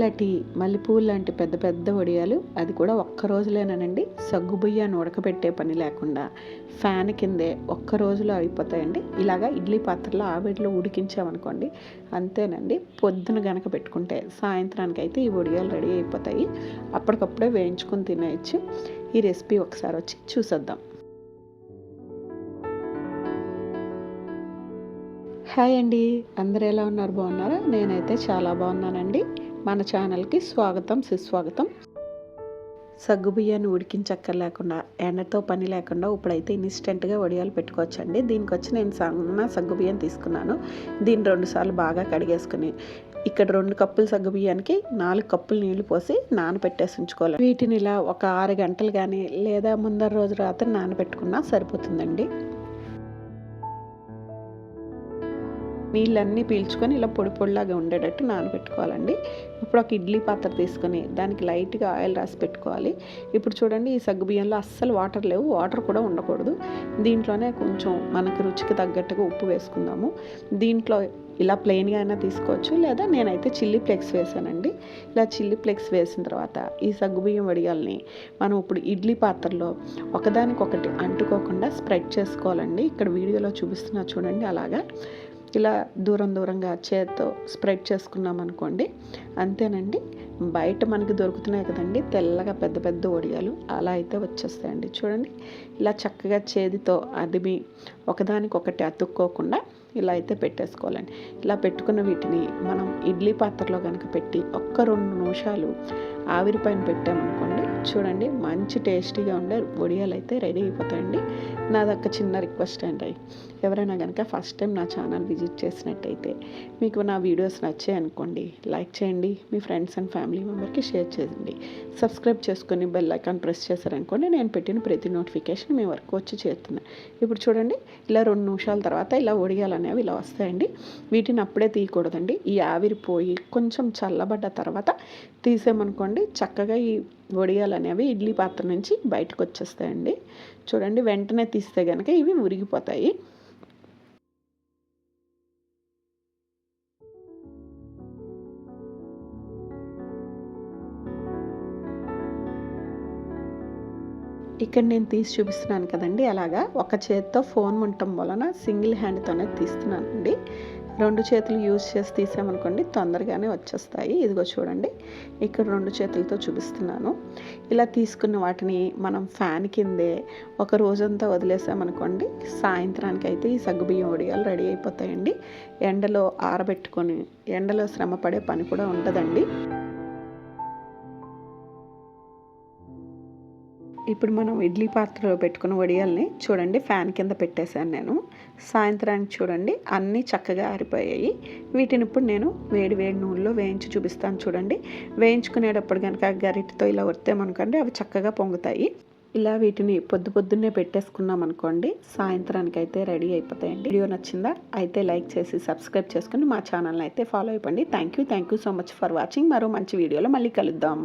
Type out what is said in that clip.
తెల్లటి మల్లెపూలు లాంటి పెద్ద పెద్ద వడియాలు అది కూడా ఒక్క రోజులేనండి సగ్గు బియ్యాన్ని ఉడకబెట్టే పని లేకుండా ఫ్యాన్ కిందే ఒక్క రోజులో అయిపోతాయండి. ఇలాగా ఇడ్లీ పాత్రలో ఆవిడిలో ఉడికించామనుకోండి అంతేనండి. పొద్దున గనక పెట్టుకుంటే సాయంత్రానికి అయితే ఈ వడియాలు రెడీ అయిపోతాయి. అప్పటికప్పుడే వేయించుకొని తినేయచ్చు. ఈ రెసిపీ ఒకసారి వచ్చి చూసేద్దాం. హాయ్ అండి. అందరు ఎలా ఉన్నారు? బాగున్నారా? నేనైతే చాలా బాగున్నానండి. మన ఛానల్కి స్వాగతం సుస్వాగతం. సగ్గు బియ్యాన్ని ఉడికించక్కర్లేకుండా ఎండతో పని లేకుండా ఇప్పుడైతే ఇన్స్టెంట్గా వడియాలు పెట్టుకోవచ్చండి. దీనికి వచ్చి నేను సన్న సగ్గు బియ్యం తీసుకున్నాను. దీన్ని రెండుసార్లు బాగా కడిగేసుకుని ఇక్కడ రెండు కప్పులు సగ్గు బియ్యానికి నాలుగు కప్పులు నీళ్ళు పోసి నానబెట్టేసి ఉంచుకోవాలి. వీటిని ఇలా ఒక ఆరు గంటలు కానీ లేదా ముందర రోజు రాత్రి నానబెట్టుకున్నా సరిపోతుందండి. నీళ్ళన్నీ పీల్చుకొని ఇలా పొడి పొడిలాగా ఉండేటట్టు నానబెట్టుకోవాలండి. ఇప్పుడు ఒక ఇడ్లీ పాత్ర తీసుకొని దానికి లైట్గా ఆయిల్ రాసి పెట్టుకోవాలి. ఇప్పుడు చూడండి ఈ సగ్గు బియ్యంలో అస్సలు వాటర్ లేవు వాటర్ కూడా ఉండకూడదు. దీంట్లోనే కొంచెం మనకు రుచికి తగ్గట్టుగా ఉప్పు వేసుకుందాము. దీంట్లో ఇలా ప్లెయిన్గా అయినా తీసుకోవచ్చు లేదా నేనైతే చిల్లీ ఫ్లెక్స్ వేసానండి. ఇలా చిల్లీ ఫ్లెక్స్ వేసిన తర్వాత ఈ సగ్గుబియ్యం వడియాల్ని మనం ఇప్పుడు ఇడ్లీ పాత్రలో ఒకదానికొకటి అంటుకోకుండా స్ప్రెడ్ చేసుకోవాలండి. ఇక్కడ వీడియోలో చూపిస్తున్నా చూడండి అలాగా. ఇలా దూరం దూరంగా చేత్తో స్ప్రెడ్ చేసుకున్నాం అనుకోండి. అంతేనండి. బయట మనకి దొరుకుతున్నాయి కదండి. తెల్లగా పెద్ద పెద్ద ఒడియాలు అలా అయితే వచ్చేస్తాయండి. చూడండి. ఇలా చక్కగా చేతితో అదిమి ఒకదానికొకటి అతుక్కోకుండా ఇలా అయితే పెట్టేసుకోవాలండి. ఇలా పెట్టుకున్న వీటిని మనం ఇడ్లీ పాత్రలో కనుక పెట్టి ఒక్క రెండు నిమిషాలు ఆవిరి పైన పెట్టామనుకోండి చూడండి మంచి టేస్టీగా ఉండే వడియాలు అయితే రెడీ అయిపోతాయండి. నాదొక చిన్న రిక్వెస్ట్ అండి. ఎవరైనా కనుక ఫస్ట్ టైం నా ఛానల్ విజిట్ చేసినట్టయితే మీకు నా వీడియోస్ నచ్చాయి అనుకోండి లైక్ చేయండి మీ ఫ్రెండ్స్ అండ్ ఫ్యామిలీ మెంబర్కి షేర్ చేయండి. సబ్స్క్రైబ్ చేసుకొని బెల్ ఐకాన్ ప్రెస్ చేశారనుకోండి నేను పెట్టిన ప్రతి నోటిఫికేషన్ మీ వరకు వచ్చి చేస్తున్నాను ఇప్పుడు చూడండి ఇలా రెండు నిమిషాల తర్వాత ఇలా వడియాలు అనేవి ఇలా వస్తాయండి. వీటిని అప్పుడే తీయకూడదండి. ఈ ఆవిరి పోయి కొంచెం చల్లబడ్డ తర్వాత తీసామనుకోండి చక్కగా ఈ వడియాలు అనేవి ఇడ్లీ పాత్ర నుంచి బయటకు వచ్చేస్తాయండి చూడండి వెంటనే తీస్తే కనుక ఇవి ఉరిగిపోతాయి ఇక్కడ నేను తీసి చూపిస్తున్నాను కదండి. అలాగా ఒక చేతితో ఫోన్ ఉండటం వలన సింగిల్ హ్యాండ్తోనే తీస్తున్నానండి. రెండు చేతులు యూజ్ చేసి తీసామనుకోండి తొందరగానే వచ్చేస్తాయి. ఇదిగో చూడండి ఇక్కడ రెండు చేతులతో చూపిస్తున్నాను. ఇలా తీసుకున్న వాటిని మనం ఫ్యాన్ కిందే ఒక రోజంతా వదిలేసామనుకోండి సాయంత్రానికి అయితే ఈ సగ్గుబియ్యం వడియాలు రెడీ అయిపోతాయండి. ఎండలో ఆరబెట్టుకొని ఎండలో శ్రమ పడే పని కూడా ఉంటుందండి ఇప్పుడు మనం ఇడ్లీ పాత్రలో పెట్టుకున్న వడియాల్ని చూడండి ఫ్యాన్ కింద పెట్టేశాను నేను. సాయంత్రానికి చూడండి అన్నీ చక్కగా ఆరిపోయాయి. వీటిని ఇప్పుడు నేను వేడి వేడి నూనెలో వేయించి చూపిస్తాను చూడండి. వేయించుకునేటప్పుడు కనుక గరిటతో ఇలా వస్తామనుకోండి అవి చక్కగా పొంగుతాయి. ఇలా వీటిని పొద్దు పొద్దున్నే పెట్టేసుకున్నాం అనుకోండి సాయంత్రానికి అయితే రెడీ అయిపోతాయండి. వీడియో నచ్చిందా అయితే లైక్ చేసి సబ్స్క్రైబ్ చేసుకుని మా ఛానల్ని అయితే ఫాలో అయిపోండి. Thank you thank you so much for watching. మరో మంచి వీడియోలో మళ్ళీ కలుద్దాం.